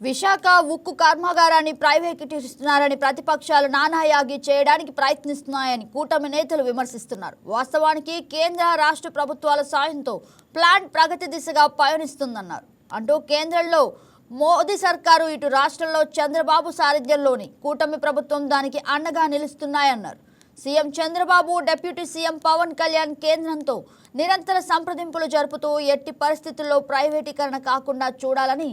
విశాఖ ఉక్కు కర్మాగారాన్ని ప్రైవేటీకరిస్తున్నారని ప్రతిపక్షాలు నానాయాగి చేయడానికి ప్రయత్నిస్తున్నాయని కూటమి నేతలు విమర్శిస్తున్నారు. వాస్తవానికి కేంద్ర రాష్ట్ర ప్రభుత్వాల సాయంతో ప్లాంట్ ప్రగతి దిశగా పయనిస్తుందన్నారు. అంటూ కేంద్రంలో మోదీ సర్కారు ఇటు రాష్ట్రంలో చంద్రబాబు సారథ్యంలోని కూటమి ప్రభుత్వం దానికి అండగా నిలుస్తున్నాయన్నారు. CM Chandrababu deputy CM Pawan Kalyan కేంద్రంతో నిరంతర సంప్రదింపులు జరుపుతూ ఎట్టి పరిస్థితుల్లో ప్రైవేటీకరణ కాకుండా చూడాలని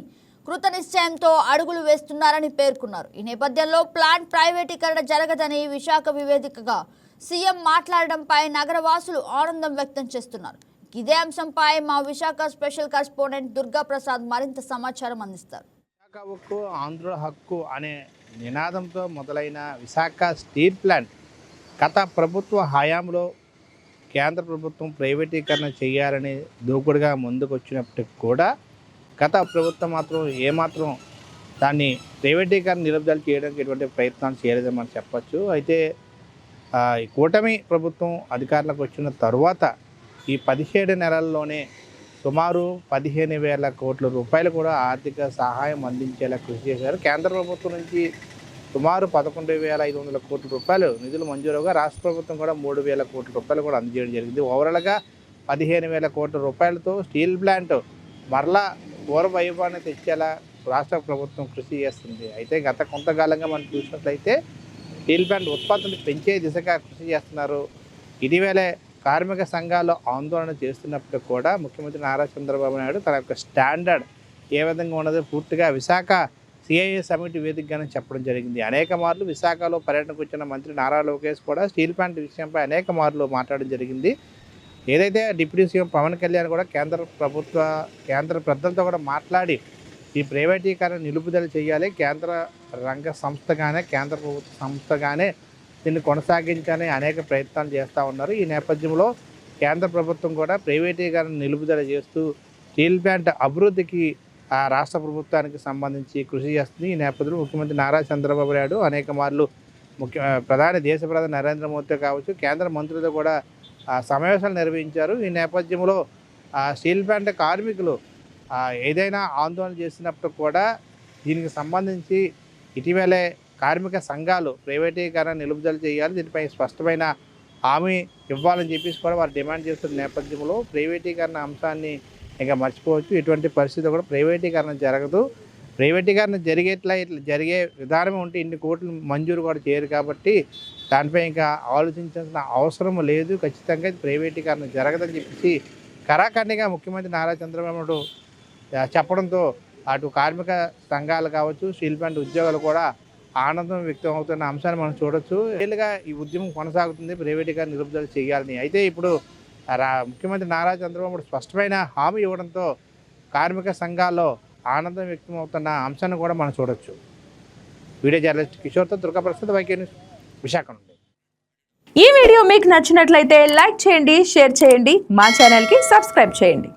కృత నిశ్చయంతో అడుగులు వేస్తున్నారని పేర్కొన్నారు. ఈ నేపథ్యంలో ప్లాంట్ ప్రైవేటీకరణ జరగదని విశాఖ వివేదికగా సీఎం మాట్లాడడంపై నగరవాసులు ఆనందం వ్యక్తం చేస్తున్నారు. ఇదే అంశంపై మా విశాఖ స్పెషల్ కరెస్పాండెంట్ దుర్గా ప్రసాద్ మరింత సమాచారం అందిస్తారు. విశాఖ ఆంధ్రుల హక్కు అనే నినాదంతో మొదలైన విశాఖ స్టీల్ ప్లాంట్ గత ప్రభుత్వ హయాంలో కేంద్ర ప్రభుత్వం ప్రైవేటీకరణ చేయాలని దూకుడుగా ముందుకు వచ్చినప్పటికి కూడా గత ప్రభుత్వం మాత్రం ఏమాత్రం దాన్ని ప్రైవేటీకరణ నిలుపుదల చేయడానికి ఎటువంటి ప్రయత్నాలు చేయలేదని మనం చెప్పచ్చు. అయితే ఈ కూటమి ప్రభుత్వం అధికారులకు వచ్చిన తరువాత ఈ పదిహేడు నెలల్లోనే సుమారు పదిహేను వేల కోట్ల రూపాయలు కూడా ఆర్థిక సహాయం అందించేలా కృషి చేశారు. కేంద్ర ప్రభుత్వం నుంచి సుమారు పదకొండు వేల ఐదు వందల కోట్ల రూపాయలు నిధులు మంజూరుగా రాష్ట్ర ప్రభుత్వం కూడా మూడు వేల కోట్ల రూపాయలు కూడా అందజేయడం జరిగింది. ఓవరాల్గా పదిహేను వేల కోట్ల రూపాయలతో స్టీల్ ప్లాంట్ మరలా పూర్వ వైభవాన్ని తెచ్చేలా రాష్ట్ర ప్రభుత్వం కృషి చేస్తుంది. అయితే గత కొంతకాలంగా మనం చూసినట్లయితే స్టీల్ ప్లాంట్ ఉత్పత్తిని పెంచే దిశగా కృషి చేస్తున్నారు. ఇటీవలే కార్మిక సంఘాలు ఆందోళన చేస్తున్నప్పుడు కూడా ముఖ్యమంత్రి నారా చంద్రబాబు నాయుడు తన యొక్క స్టాండర్డ్ ఏ విధంగా ఉన్నదో పూర్తిగా విశాఖ సిఐఏ సమిట్ వేదికగానే చెప్పడం జరిగింది. అనేక మార్లు విశాఖలో పర్యటనకు వచ్చిన మంత్రి నారా లోకేష్ కూడా స్టీల్ ప్లాంట్ విషయంపై అనేక మార్లు మాట్లాడడం జరిగింది. ఏదైతే డిప్యూటీ సీఎం పవన్ కళ్యాణ్ కూడా కేంద్ర ప్రభుత్వ కేంద్ర పెద్దలతో కూడా మాట్లాడి ఈ ప్రైవేటీకరణ నిలుపుదల చేయాలి కేంద్ర రంగ సంస్థగానే కేంద్ర ప్రభుత్వ సంస్థగానే దీన్ని కొనసాగించాలని అనేక ప్రయత్నాలు చేస్తూ ఉన్నారు. ఈ నేపథ్యంలో కేంద్ర ప్రభుత్వం కూడా ప్రైవేటీకరణ నిలుపుదల చేస్తూ స్టీల్ ప్లాంట్ అభివృద్ధికి ఆ రాష్ట్ర ప్రభుత్వానికి సంబంధించి కృషి చేస్తుంది. ఈ నేపథ్యంలో ముఖ్యమంత్రి నారా చంద్రబాబు నాయుడు అనేక మార్లు ముఖ్య ప్రధాని దేశ ప్రధాని నరేంద్ర మోదీతో కావచ్చు కేంద్ర మంత్రులతో కూడా సమావేశాలు నిర్వహించారు. ఈ నేపథ్యంలో స్టీల్ ప్లాంట్ కార్మికులు ఏదైనా ఆందోళన చేసినప్పుడు కూడా దీనికి సంబంధించి ఇటీవలే కార్మిక సంఘాలు ప్రైవేటీకరణ నిలుపుదల చేయాలి. దీనిపై స్పష్టమైన హామీ ఇవ్వాలని చెప్పేసి కూడా వారు డిమాండ్ చేస్తున్న నేపథ్యంలో ప్రైవేటీకరణ అంశాన్ని ఇంకా మర్చిపోవచ్చు. ఇటువంటి పరిస్థితి కూడా ప్రైవేటీకరణ జరగదు. ప్రైవేటీకరణ జరిగేట్లా ఇట్లా జరిగే విధానం ఉంటే ఇన్ని కోట్లు మంజూరు కూడా చేయరు కాబట్టి దానిపై ఇంకా ఆలోచించాల్సిన అవసరం లేదు. ఖచ్చితంగా ఇది ప్రైవేటీకరణ జరగదని చెప్పేసి కరాఖండిగా ముఖ్యమంత్రి నారా చంద్రబాబు నాయుడు చెప్పడంతో అటు కార్మిక సంఘాలు కావచ్చు స్టీల్ ప్లాంట్ ఉద్యోగాలు కూడా ఆనందం వ్యక్తం అవుతున్న అంశాన్ని మనం చూడొచ్చు. ఏళ్ళుగా ఈ ఉద్యమం కొనసాగుతుంది ప్రైవేటీకరణ నిలుపుదల చేయాలని. అయితే ఇప్పుడు రా ముఖ్యమంత్రి నారా చంద్రబాబు స్పష్టమైన హామీ ఇవ్వడంతో కార్మిక సంఘాల్లో ఆనందం వ్యక్తం అవుతున్న అంశాన్ని కూడా మనం చూడొచ్చు. వీడియో జర్నలిస్ట్ కిషోర్తో దుర్గాప్రసాద్ వైకే న్యూస్ విశాఖ నుండి. ఈ వీడియో మీకు నచ్చినట్లయితే లైక్ చేయండి షేర్ చేయండి మా ఛానల్కి సబ్స్క్రైబ్ చేయండి.